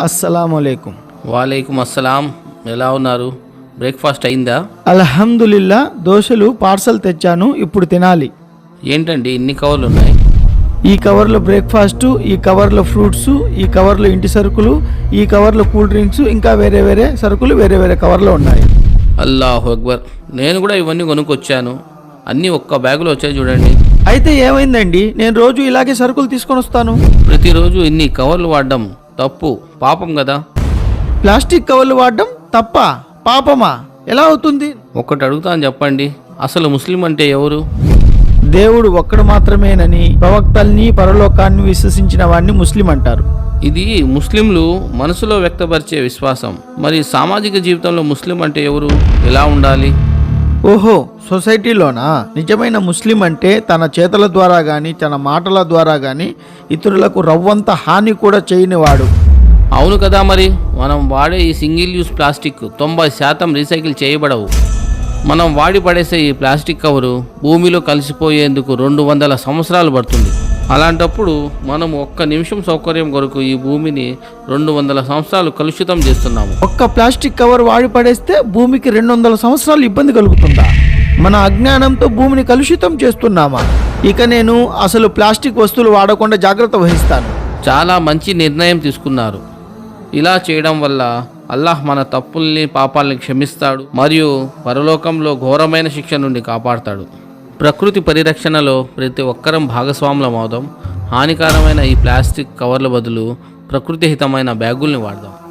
అస్సలాములేకుం వాలేకుమ్ అస్సలాం. ఎలా ఉన్నారు? బ్రేక్ఫాస్ట్ అయిందా? అల్హమ్దులిల్లా దోశలు పార్సల్ తెచ్చాను ఇప్పుడు తినాలి. ఏంటండి ఇన్ని కవర్లు ఉన్నాయి ఈ కవర్లో బ్రేక్ఫాస్ట్ ఈ కవర్లో ఫ్రూట్స్ ఈ కవర్లో ఇంటి సరుకులు ఈ కవర్లో కూల్ డ్రింక్స్ ఇంకా వేరే వేరే సరుకులు వేరే వేరే కవర్లో ఉన్నాయి. అల్లాహు అక్బర్. నేను కూడా ఇవన్నీ కొనుక్కొచ్చాను. అన్నీ ఒక్క బ్యాగులో వచ్చాయి చూడండి. అయితే ఏమైందండి? నేను రోజు ఇలాగే సరుకులు తీసుకొని వస్తాను ప్రతిరోజు ఇన్ని కవర్లు వాడడం తప్పు పాపం కదా? ప్లాస్టిక్ కవర్లు వాడడం తప్ప పాపమా? ఎలా అవుతుంది? ఒక్కటి అడుగుతాను చెప్పండి. అసలు ముస్లిం అంటే ఎవరు? దేవుడు ఒక్కడు మాత్రమేనని ప్రవక్తల్ని పరలోకాన్ని విశ్వసించిన వాడిని ముస్లిం అంటారు. ఇది ముస్లింలు మనసులో వ్యక్తపరిచే విశ్వాసం. మరి సామాజిక జీవితంలో ముస్లిం అంటే ఎవరు? ఎలా ఉండాలి? ఓహో సొసైటీలోనా? నిజమైన ముస్లిం అంటే తన చేతుల ద్వారా కానీ తన మాటల ద్వారా కానీ ఇతరులకు రవ్వంత హాని కూడా చేయనివాడు. అవును కదా మరి మనం వాడే ఈ సింగిల్ యూస్ ప్లాస్టిక్ తొంభై శాతం రీసైకిల్ చేయబడవు. మనం వాడి పడేసే ఈ ప్లాస్టిక్ కవరు భూమిలో కలిసిపోయేందుకు రెండు వందల సంవత్సరాలు పడుతుంది. అలాంటప్పుడు మనం ఒక్క నిమిషం సౌకర్యం కొరకు ఈ భూమిని రెండు వందల సంవత్సరాలు కలుషితం చేస్తున్నాము. ఒక్క ప్లాస్టిక్ కవర్ వాడి పడేస్తే భూమికి రెండు వందల సంవత్సరాలు ఇబ్బంది కలుగుతుందా? మన అజ్ఞానంతో భూమిని కలుషితం చేస్తున్నామా? ఇక నేను అసలు ప్లాస్టిక్ వస్తువులు వాడకుండా జాగ్రత్త వహిస్తాను. చాలా మంచి నిర్ణయం తీసుకున్నారు. ఇలా చేయడం వల్ల అల్లాహ్ మన తప్పుల్ని పాపాలని క్షమిస్తాడు మరియు పరలోకంలో ఘోరమైన శిక్ష నుండి కాపాడతాడు. ప్రకృతి పరిరక్షణలో ప్రతి ఒక్కరం భాగస్వాములం అవుదాం. హానికరమైన ఈ ప్లాస్టిక్ కవర్ల బదులు ప్రకృతిహితమైన బ్యాగుల్ని వాడదాం.